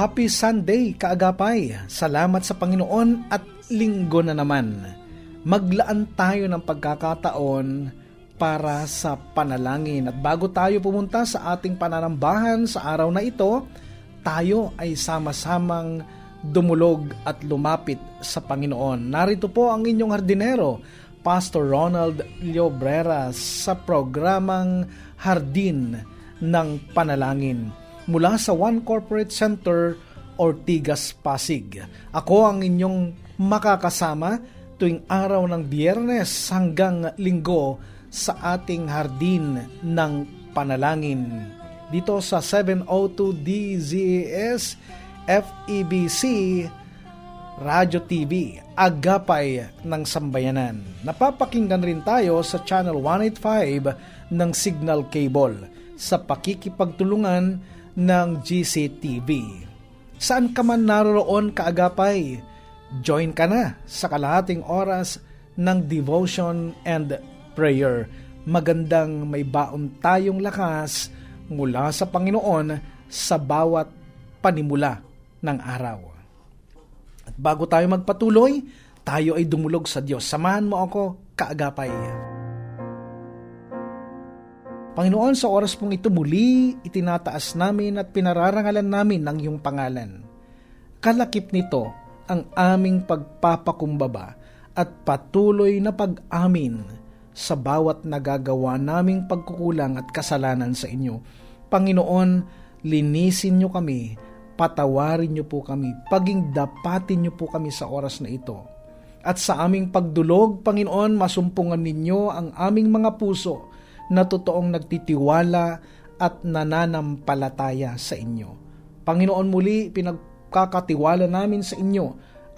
Happy Sunday, kaagapay! Salamat sa Panginoon at linggo na naman. Maglaan tayo ng pagkakataon para sa panalangin. At bago tayo pumunta sa ating pananambahan sa araw na ito, tayo ay sama-samang dumulog at lumapit sa Panginoon. Narito po ang inyong hardinero, Pastor Ronald Llobrera sa programang Hardin ng Panalangin mula sa One Corporate Center, Ortigas, Pasig. Ako ang inyong makakasama tuwing araw ng biyernes hanggang linggo sa ating hardin ng panalangin. Dito sa 702 DZAS FEBC Radyo TV, Agapay ng Sambayanan. Napapakinggan rin tayo sa Channel 185 ng Signal Cable sa pakikipagtulungan ng GCTV. Saan ka man naroon kaagapay, join ka na sa kalahating oras ng devotion and prayer. Magandang may baon tayong lakas mula sa Panginoon sa bawat panimula ng araw. At bago tayo magpatuloy, tayo ay dumulog sa Diyos. Samahan mo ako, kaagapay. Panginoon, sa oras pong ito muli, itinataas namin at pinararangalan namin ng iyong pangalan. Kalakip nito ang aming pagpapakumbaba at patuloy na pag-amin sa bawat nagagawa naming pagkukulang at kasalanan sa inyo. Panginoon, linisin niyo kami, patawarin niyo po kami, paging dapatin niyo po kami sa oras na ito. At sa aming pagdulog, Panginoon, masumpungan ninyo ang aming mga puso na totoong nagtitiwala at nananampalataya sa inyo. Panginoon muli, pinagkakatiwala namin sa inyo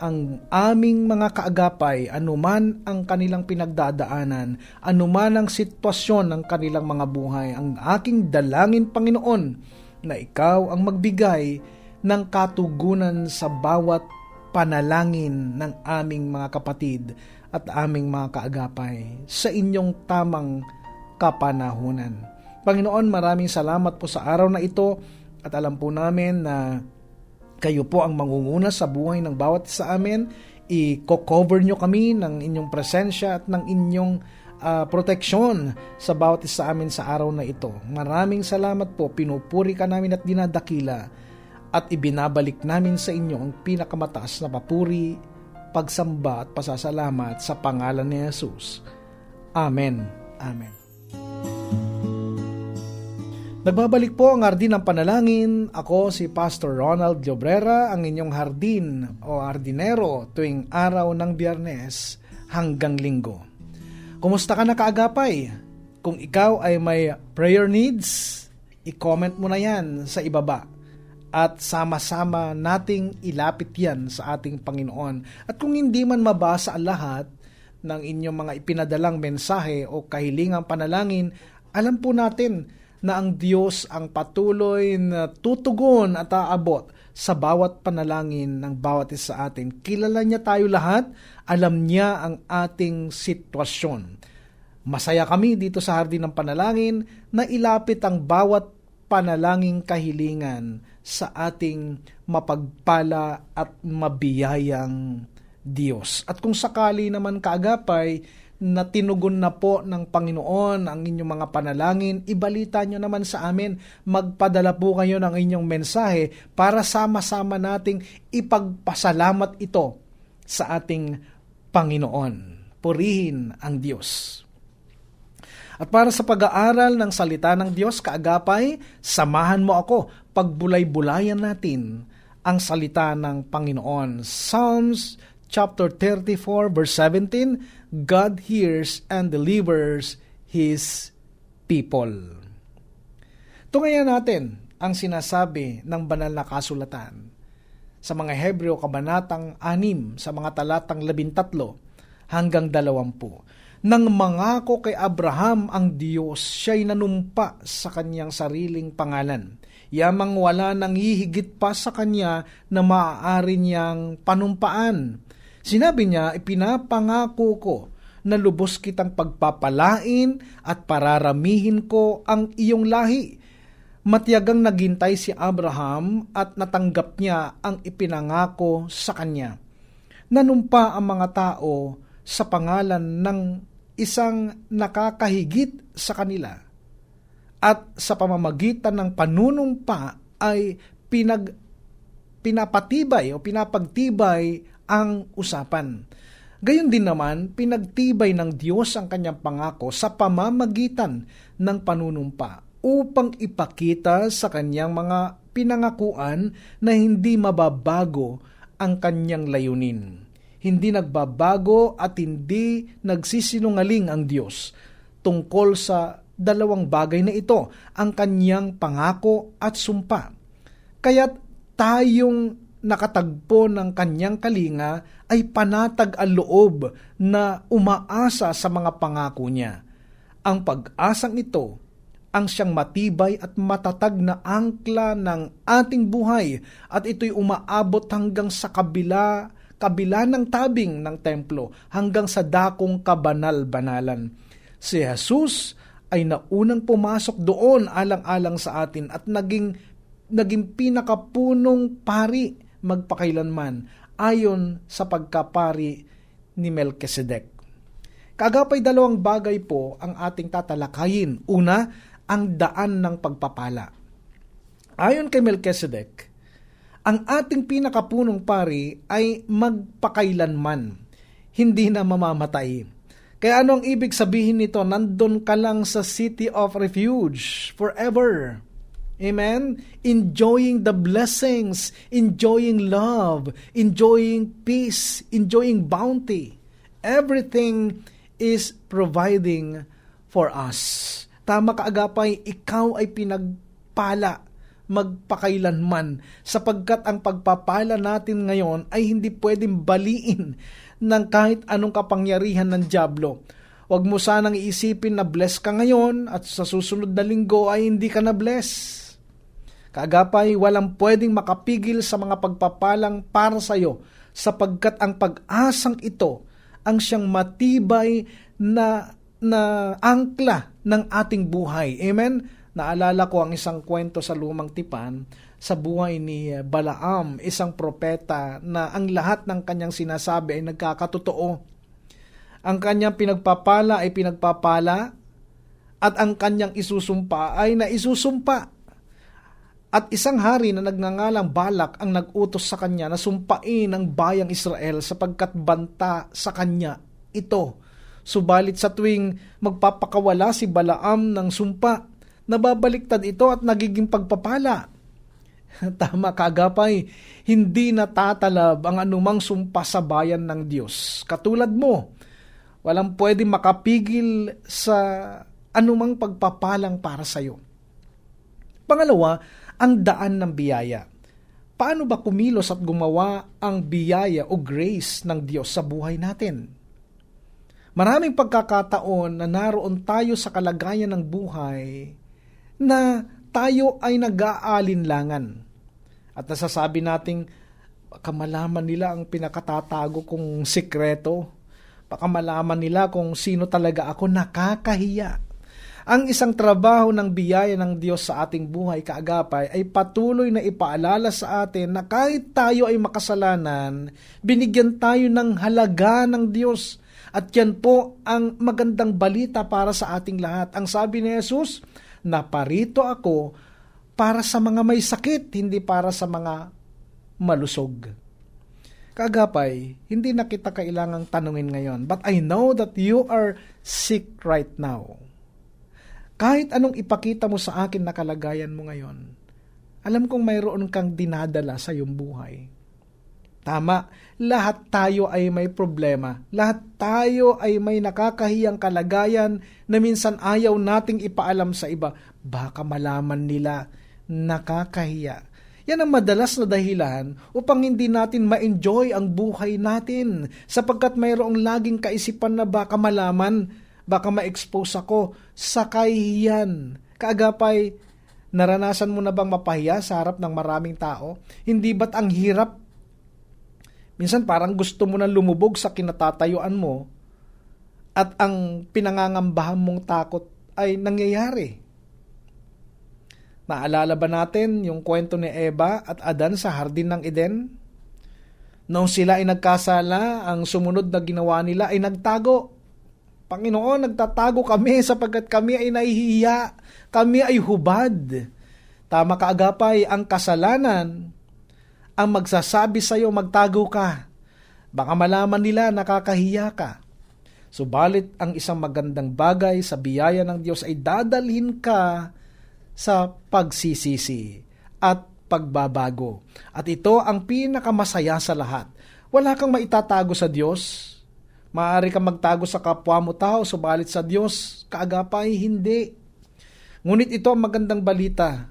ang aming mga kaagapay, anuman ang kanilang pinagdadaanan, anuman ang sitwasyon ng kanilang mga buhay, ang aking dalangin, Panginoon, na ikaw ang magbigay ng katugunan sa bawat panalangin ng aming mga kapatid at aming mga kaagapay sa inyong tamang kapanahunan. Panginoon, maraming salamat po sa araw na ito at alam po namin na kayo po ang mangunguna sa buhay ng bawat isa amin. I-cover nyo kami ng inyong presensya at ng inyong uh, proteksyon sa bawat isa amin sa araw na ito. Maraming salamat po. Pinupuri ka namin at dinadakila at ibinabalik namin sa inyo ang pinakamataas na papuri, pagsamba at pasasalamat sa pangalan ni Jesus. Amen. Amen. Nagbabalik po ang Hardin ng Panalangin. Ako si Pastor Ronald Llobrera, ang inyong hardin o hardinero tuwing araw ng biyernes hanggang linggo. Kumusta ka na kaagapay? Kung ikaw ay may prayer needs, i-comment mo na yan sa ibaba. At sama-sama nating ilapit yan sa ating Panginoon. At kung hindi man mabasa ang lahat ng inyong mga ipinadalang mensahe o kahilingang panalangin, alam po natin na ang Diyos ang patuloy na tutugon at aabot sa bawat panalangin ng bawat isa sa atin. Kilala niya tayo lahat, alam niya ang ating sitwasyon. Masaya kami dito sa Hardin ng Panalangin na ilapit ang bawat panalangin kahilingan sa ating mapagpala at mabiyayang Diyos. At kung sakali naman kaagapay, na tinugon na po ng Panginoon ang inyong mga panalangin, ibalita nyo naman sa amin. Magpadala po kayo ng inyong mensahe para sama-sama nating ipagpasalamat ito sa ating Panginoon. Purihin ang Diyos. At para sa pag-aaral ng salita ng Diyos, kaagapay, samahan mo ako pagbulay-bulayan natin ang salita ng Panginoon. Psalms chapter 34 verse 17, God hears and delivers His people. Tungayan natin ang sinasabi ng banal na kasulatan sa mga Hebreo kabanatang 6 sa mga talatang 13 hanggang 20. Nang mangako kay Abraham ang Diyos, siya'y nanumpa sa kanyang sariling pangalan. Yamang wala nang hihigit pa sa kanya na maaari niyang panumpaan. Sinabi niya, ipinapangako ko na lubos kitang pagpapalain at pararamihin ko ang iyong lahi. Matyagang naghintay si Abraham at natanggap niya ang ipinangako sa kanya. Nanumpa ang mga tao sa pangalan ng isang nakakahigit sa kanila at sa pamamagitan ng panunumpa ay pinag pinapatibay o pinapagtibay ang usapan. Gayon din naman, pinagtibay ng Diyos ang kanyang pangako sa pamamagitan ng panunumpa upang ipakita sa kanyang mga pinangakuan na hindi mababago ang kanyang layunin. Hindi nagbabago at hindi nagsisinungaling ang Diyos tungkol sa dalawang bagay na ito, ang kanyang pangako at sumpa. Kaya't tayong nakatagpo ng kanyang kalinga ay panatag ang loob na umaasa sa mga pangako niya. Ang pag-asang ito ang siyang matibay at matatag na angkla ng ating buhay at ito'y umaabot hanggang sa kabila kabila ng tabing ng templo hanggang sa dakong kabanal-banalan. Si Jesus ay naunang pumasok doon alang-alang sa atin at naging naging pinakapunong pari magpakailanman ayon sa pagkapari ni Melchizedek. Kagapay dalawang bagay po ang ating tatalakayin. Una, ang daan ng pagpapala. Ayon kay Melchizedek, ang ating pinakapunong pari ay magpakailanman, hindi na mamamatay. Kaya ano ang ibig sabihin nito? Nandun ka lang sa city of refuge forever. Amen? Enjoying the blessings, enjoying love, enjoying peace, enjoying bounty. Everything is providing for us. Tama kaagapay, ikaw ay pinagpala magpakailanman sapagkat ang pagpapala natin ngayon ay hindi pwedeng baliin ng kahit anong kapangyarihan ng Diablo. Huwag mo sanang iisipin na bless ka ngayon at sa susunod na linggo ay hindi ka na bless. Kaagapay, walang pwedeng makapigil sa mga pagpapalang para sa iyo sapagkat ang pag-asang ito ang siyang matibay na na angkla ng ating buhay. Amen? Naalala ko ang isang kwento sa lumang tipan sa buhay ni Balaam, isang propeta na ang lahat ng kanyang sinasabi ay nagkakatotoo. Ang kanyang pinagpapala ay pinagpapala at ang kanyang isusumpa ay naisusumpa. At isang hari na nagngangalang Balak ang nagutos sa kanya na sumpain ang bayang Israel sapagkat banta sa kanya ito. Subalit sa tuwing magpapakawala si Balaam ng sumpa, nababaliktad ito at nagiging pagpapala. Tama kagapay, hindi natatalab ang anumang sumpa sa bayan ng Diyos. Katulad mo, walang pwede makapigil sa anumang pagpapalang para sa iyo. Pangalawa, ang daan ng biyaya. Paano ba kumilos at gumawa ang biyaya o grace ng Diyos sa buhay natin? Maraming pagkakataon na naroon tayo sa kalagayan ng buhay na tayo ay nag-aalinlangan. At nasasabi nating, baka malaman nila ang pinakatatago kong sikreto. Baka malaman nila kung sino talaga ako nakakahiya. Ang isang trabaho ng biyaya ng Diyos sa ating buhay kaagapay ay patuloy na ipaalala sa atin na kahit tayo ay makasalanan, binigyan tayo ng halaga ng Diyos. At yan po ang magandang balita para sa ating lahat. Ang sabi ni Jesus, naparito ako para sa mga may sakit, hindi para sa mga malusog. Kagapay, hindi na kita kailangang tanungin ngayon, but I know that you are sick right now. Kahit anong ipakita mo sa akin na kalagayan mo ngayon, alam kong mayroon kang dinadala sa iyong buhay. Tama, lahat tayo ay may problema. Lahat tayo ay may nakakahiyang kalagayan na minsan ayaw nating ipaalam sa iba. Baka malaman nila nakakahiya. Yan ang madalas na dahilan upang hindi natin ma-enjoy ang buhay natin sapagkat mayroong laging kaisipan na baka malaman, baka ma-expose ako sa kahihiyan. Kaagapay, naranasan mo na bang mapahiya sa harap ng maraming tao? Hindi ba't ang hirap Minsan parang gusto mo na lumubog sa kinatatayuan mo at ang pinangangambahan mong takot ay nangyayari. Naalala ba natin yung kwento ni Eva at Adan sa hardin ng Eden? Noong sila ay nagkasala, ang sumunod na ginawa nila ay nagtago. Panginoon, nagtatago kami sapagkat kami ay nahihiya, kami ay hubad. Tama kaagapay, ang kasalanan ang magsasabi sa iyo magtago ka. Baka malaman nila nakakahiya ka. Subalit ang isang magandang bagay sa biyaya ng Diyos ay dadalhin ka sa pagsisisi at pagbabago. At ito ang pinakamasaya sa lahat. Wala kang maitatago sa Diyos. Maaari kang magtago sa kapwa mo tao, subalit sa Diyos, kaagapay hindi. Ngunit ito ang magandang balita.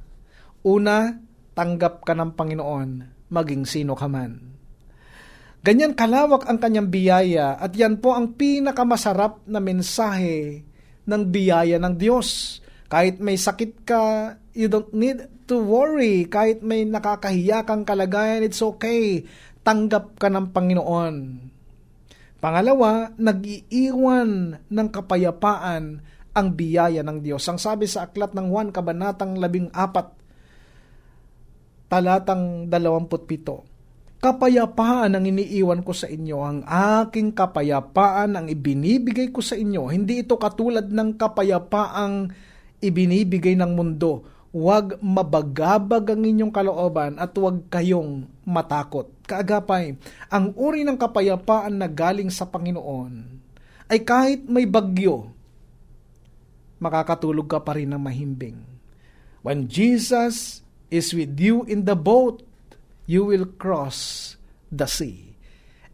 Una, tanggap ka ng Panginoon, maging sino ka man. Ganyan kalawak ang kanyang biyaya at yan po ang pinakamasarap na mensahe ng biyaya ng Diyos. Kahit may sakit ka, you don't need to worry. Kahit may nakakahiya kang kalagayan, it's okay. Tanggap ka ng Panginoon. Pangalawa, nag-iiwan ng kapayapaan ang biyaya ng Diyos. Ang sabi sa aklat ng 1, Kabanatang 14, talatang 27, Kapayapaan ang iniiwan ko sa inyo, ang aking kapayapaan ang ibinibigay ko sa inyo. Hindi ito katulad ng kapayapaang ibinibigay ng mundo. Huwag mabagabag ang inyong kalooban at huwag kayong matakot. Kaagapay, ang uri ng kapayapaan na galing sa Panginoon ay kahit may bagyo, makakatulog ka pa rin ng mahimbing. When Jesus is with you in the boat, you will cross the sea.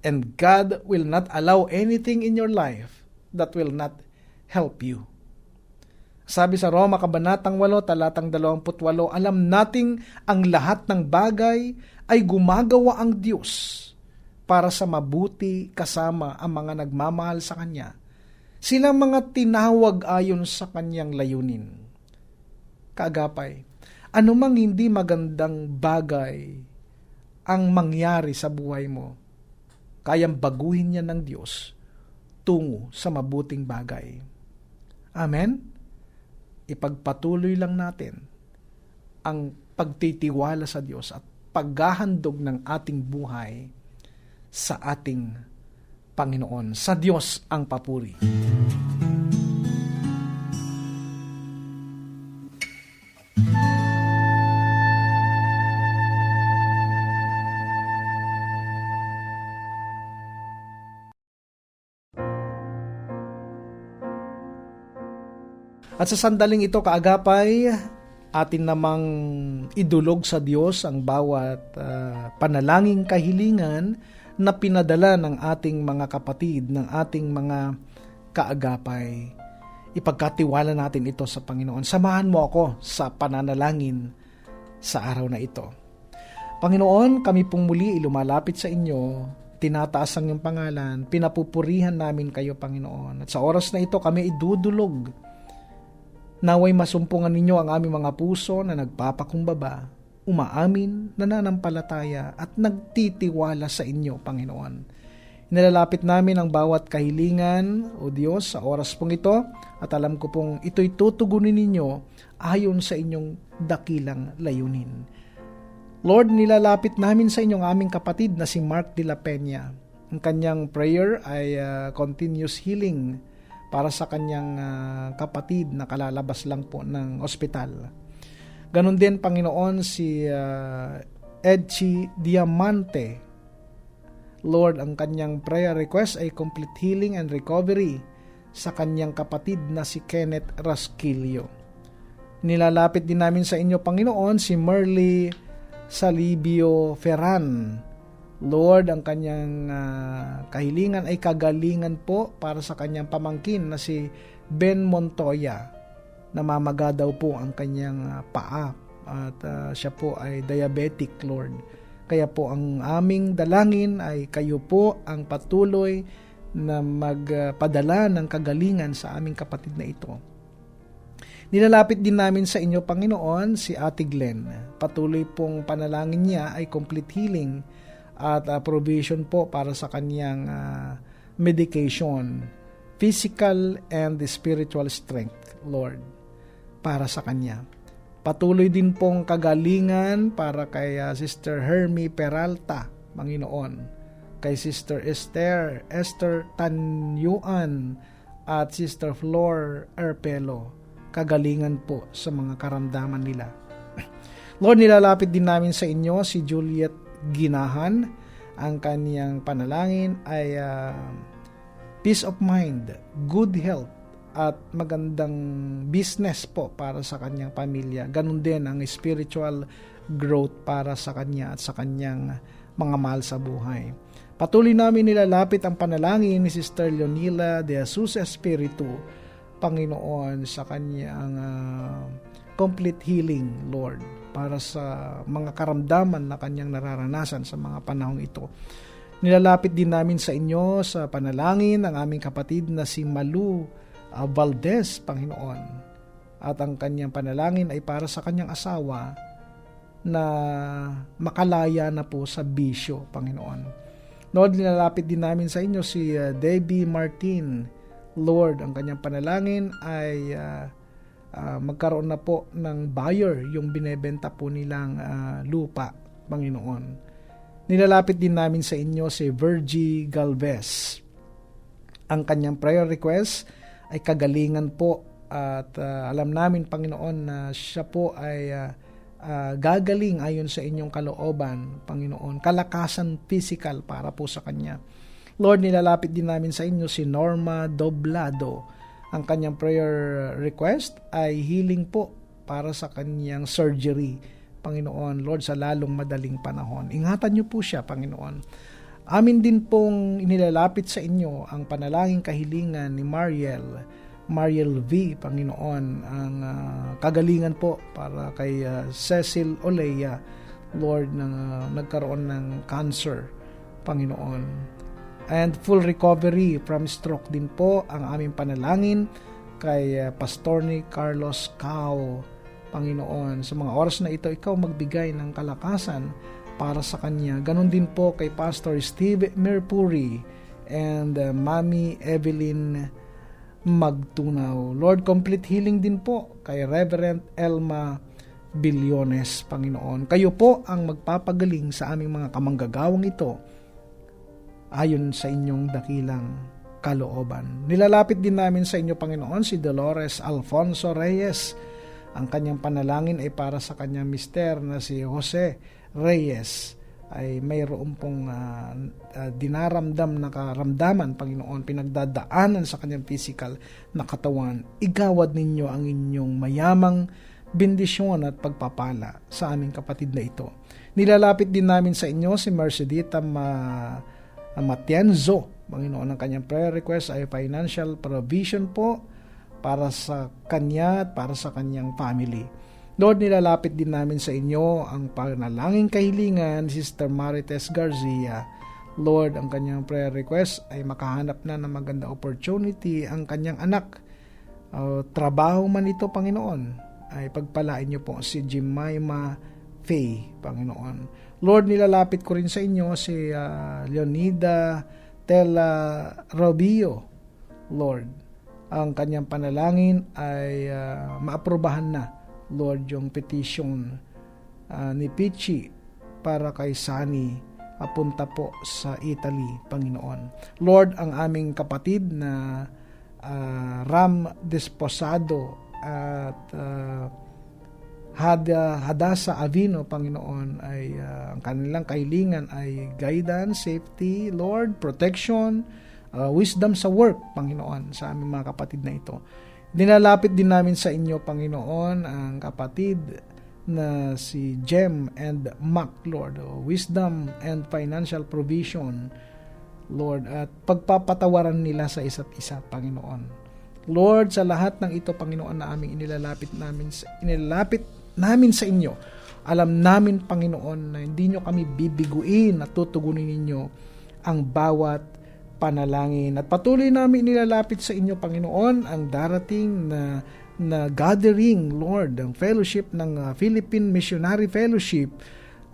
And God will not allow anything in your life that will not help you. Sabi sa Roma Kabanatang 8, talatang 28, alam nating ang lahat ng bagay ay gumagawa ang Diyos para sa mabuti kasama ang mga nagmamahal sa Kanya. Sila mga tinawag ayon sa Kanyang layunin. Kaagapay, anumang hindi magandang bagay ang mangyari sa buhay mo, kayang baguhin niya ng Diyos tungo sa mabuting bagay. Amen? Ipagpatuloy lang natin ang pagtitiwala sa Diyos at paghahandog ng ating buhay sa ating Panginoon. Sa Diyos ang papuri. At sa sandaling ito kaagapay, atin namang idulog sa Diyos ang bawat uh, panalangin kahilingan na pinadala ng ating mga kapatid, ng ating mga kaagapay. Ipagkatiwala natin ito sa Panginoon. Samahan mo ako sa pananalangin sa araw na ito. Panginoon, kami pong muli lumalapit sa inyo, tinataas ang iyong pangalan, pinapupurihan namin kayo, Panginoon. At sa oras na ito, kami idudulog Naway masumpungan ninyo ang aming mga puso na nagpapakumbaba, umaamin, nananampalataya at nagtitiwala sa inyo, Panginoon. Nilalapit namin ang bawat kahilingan, O Diyos, sa oras pong ito at alam ko pong ito'y tutugunin ninyo ayon sa inyong dakilang layunin. Lord, nilalapit namin sa inyong aming kapatid na si Mark de la Peña. Ang kanyang prayer ay uh, continuous healing para sa kanyang uh, kapatid na kalalabas lang po ng ospital. Ganon din Panginoon si uh, Edchi Diamante. Lord, ang kanyang prayer request ay complete healing and recovery sa kanyang kapatid na si Kenneth Rasquillo. Nilalapit din namin sa inyo, Panginoon, si Merly Salibio Ferran. Lord, ang kanyang ah, kahilingan ay kagalingan po para sa kanyang pamangkin na si Ben Montoya. Namamaga daw po ang kanyang ah, paa at ah, siya po ay diabetic, Lord. Kaya po ang aming dalangin ay kayo po ang patuloy na magpadala ng kagalingan sa aming kapatid na ito. Nilalapit din namin sa inyo, Panginoon, si Ate Glenn. Patuloy pong panalangin niya ay complete healing at uh, provision po para sa kanyang uh, medication, physical and spiritual strength, Lord, para sa kanya. Patuloy din pong kagalingan para kay uh, Sister Hermie Peralta, Panginoon, kay Sister Esther, Esther Tanyuan, at Sister Flor Erpelo kagalingan po sa mga karamdaman nila. Lord, nilalapit din namin sa inyo si Juliet Ginahan. Ang kaniyang panalangin ay uh, peace of mind, good health, at magandang business po para sa kanyang pamilya. Ganon din ang spiritual growth para sa kanya at sa kanyang mga mahal sa buhay. Patuloy namin nilalapit ang panalangin ni Sister Leonila de Jesus Espiritu Panginoon sa kanyang uh, complete healing, Lord, para sa mga karamdaman na kanyang nararanasan sa mga panahong ito. Nilalapit din namin sa inyo sa panalangin ang aming kapatid na si Malu uh, Valdez, Panginoon. At ang kanyang panalangin ay para sa kanyang asawa na makalaya na po sa bisyo, Panginoon. Lord, nilalapit din namin sa inyo si uh, Debbie Martin, Lord, ang kanyang panalangin ay uh, uh, magkaroon na po ng buyer yung binebenta po nilang uh, lupa, Panginoon. Nilalapit din namin sa inyo si Virgie Galvez. Ang kanyang prayer request ay kagalingan po at uh, alam namin Panginoon na siya po ay uh, uh, gagaling ayon sa inyong kalooban, Panginoon. Kalakasan physical para po sa kanya. Lord, nilalapit din namin sa inyo si Norma Doblado. Ang kanyang prayer request ay healing po para sa kanyang surgery. Panginoon, Lord, sa lalong madaling panahon. Ingatan niyo po siya, Panginoon. Amin din pong inilalapit sa inyo ang panalangin kahilingan ni Mariel, Mariel V, Panginoon, ang uh, kagalingan po para kay uh, Cecil Oleya, Lord, na uh, nagkaroon ng cancer, Panginoon and full recovery from stroke din po ang aming panalangin kay uh, Pastor ni Carlos Cao. Panginoon, sa mga oras na ito, ikaw magbigay ng kalakasan para sa kanya. Ganon din po kay Pastor Steve Merpuri and uh, Mami Evelyn Magtunaw. Lord, complete healing din po kay Reverend Elma Bilyones, Panginoon. Kayo po ang magpapagaling sa aming mga kamanggagawang ito ayon sa inyong dakilang kalooban. Nilalapit din namin sa inyo, Panginoon, si Dolores Alfonso Reyes. Ang kanyang panalangin ay para sa kanyang mister na si Jose Reyes ay mayroon pong uh, uh, dinaramdam na karamdaman, Panginoon, pinagdadaanan sa kanyang physical na katawan. Igawad ninyo ang inyong mayamang bendisyon at pagpapala sa aming kapatid na ito. Nilalapit din namin sa inyo si Mercedita Ma Matienzo. Panginoon, ang kanyang prayer request ay financial provision po para sa kanya at para sa kanyang family. Lord, nilalapit din namin sa inyo ang panalangin kahilingan Sister Marites Garcia. Lord, ang kanyang prayer request ay makahanap na ng maganda opportunity ang kanyang anak. Uh, trabaho man ito, Panginoon, ay pagpalain niyo po si Jemima Faye, Panginoon. Lord, nilalapit ko rin sa inyo si uh, Leonida Tela Robio, Lord. Ang kanyang panalangin ay uh, maaprubahan na, Lord, yung petition uh, ni Pichi para kay Sani apunta po sa Italy, Panginoon. Lord, ang aming kapatid na uh, Ram Desposado at uh, Hada, Hadasa Avino, Panginoon, ay uh, ang kanilang kahilingan ay guidance, safety, Lord, protection, uh, wisdom sa work, Panginoon, sa aming mga kapatid na ito. Dinalapit din namin sa inyo, Panginoon, ang kapatid na si Jem and Mac, Lord. O, wisdom and financial provision, Lord. At pagpapatawaran nila sa isa't isa, Panginoon. Lord, sa lahat ng ito, Panginoon, na aming inilalapit namin, inilalapit namin sa inyo, alam namin, Panginoon, na hindi nyo kami bibiguin at tutugunin ninyo ang bawat panalangin. At patuloy namin nilalapit sa inyo, Panginoon, ang darating na na gathering, Lord, ang fellowship ng uh, Philippine Missionary Fellowship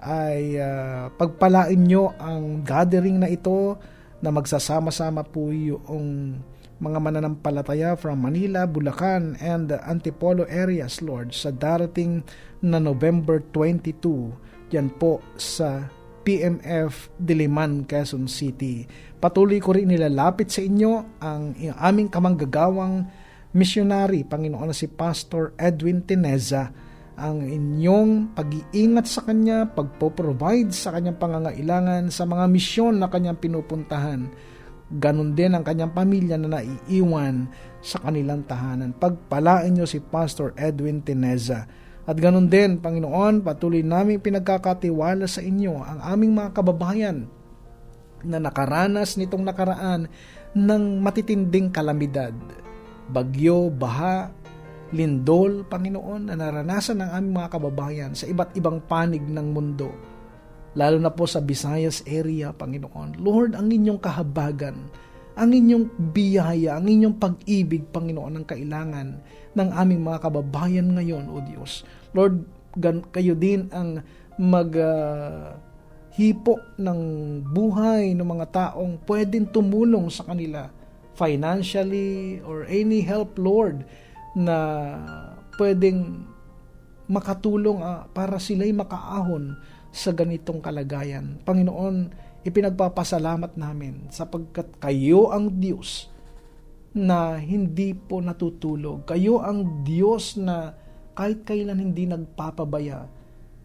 ay uh, pagpalain nyo ang gathering na ito na magsasama-sama po yung mga mananampalataya from Manila, Bulacan, and the Antipolo areas, Lord, sa darating na November 22, yan po sa PMF Diliman, Quezon City. Patuloy ko rin nilalapit sa inyo ang aming kamanggagawang missionary, Panginoon na si Pastor Edwin Teneza, ang inyong pag-iingat sa kanya, pagpo-provide sa kanyang pangangailangan sa mga misyon na kanyang pinupuntahan. Ganon din ang kanyang pamilya na naiiwan sa kanilang tahanan. Pagpalain niyo si Pastor Edwin Teneza. At ganon din, Panginoon, patuloy namin pinagkakatiwala sa inyo ang aming mga kababayan na nakaranas nitong nakaraan ng matitinding kalamidad. Bagyo, baha, lindol, Panginoon, na naranasan ng aming mga kababayan sa iba't ibang panig ng mundo. Lalo na po sa Visayas area, Panginoon. Lord, ang inyong kahabagan, ang inyong biyaya, ang inyong pag-ibig, Panginoon, ang kailangan ng aming mga kababayan ngayon, O Diyos. Lord, gan- kayo din ang mag... ah, hipo ng buhay ng mga taong pwedeng tumulong sa kanila financially or any help Lord na pwedeng makatulong ah, para sila'y makaahon sa ganitong kalagayan. Panginoon, ipinagpapasalamat namin sapagkat kayo ang Diyos na hindi po natutulog. Kayo ang Diyos na kahit kailan hindi nagpapabaya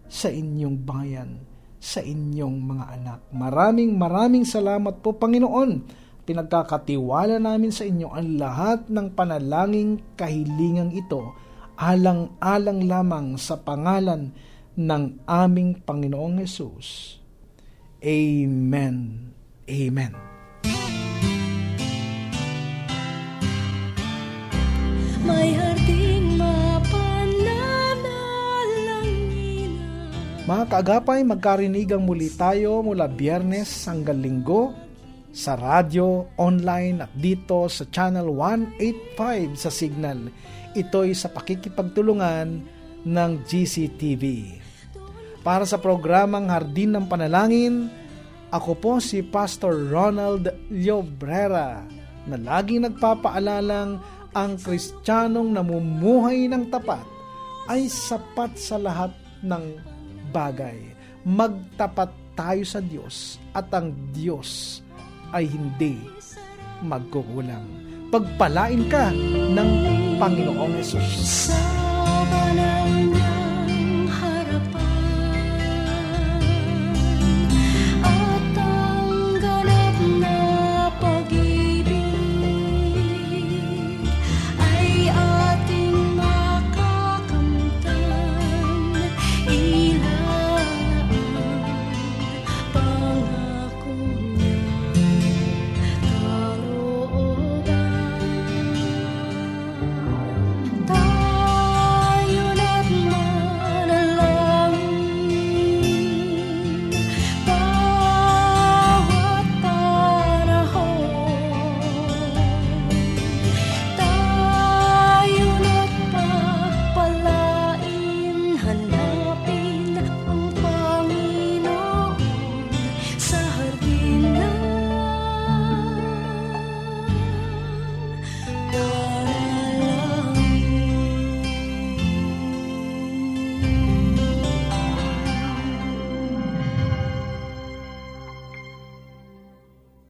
sa inyong bayan, sa inyong mga anak. Maraming maraming salamat po Panginoon. Pinagkakatiwala namin sa inyo ang lahat ng panalangin kahilingang ito alang-alang lamang sa pangalan ng aming Panginoong Yesus. Amen. Amen. May harding Mga kaagapay, magkarinigang muli tayo mula biyernes hanggang linggo sa radyo, online at dito sa Channel 185 sa Signal. Ito'y sa pakikipagtulungan ng GCTV. Para sa programang Hardin ng Panalangin, ako po si Pastor Ronald Llobrera na laging nagpapaalalang ang kristyanong namumuhay ng tapat ay sapat sa lahat ng bagay. Magtapat tayo sa Diyos at ang Diyos ay hindi magkukulang. Pagpalain ka ng Panginoong Yesus. sa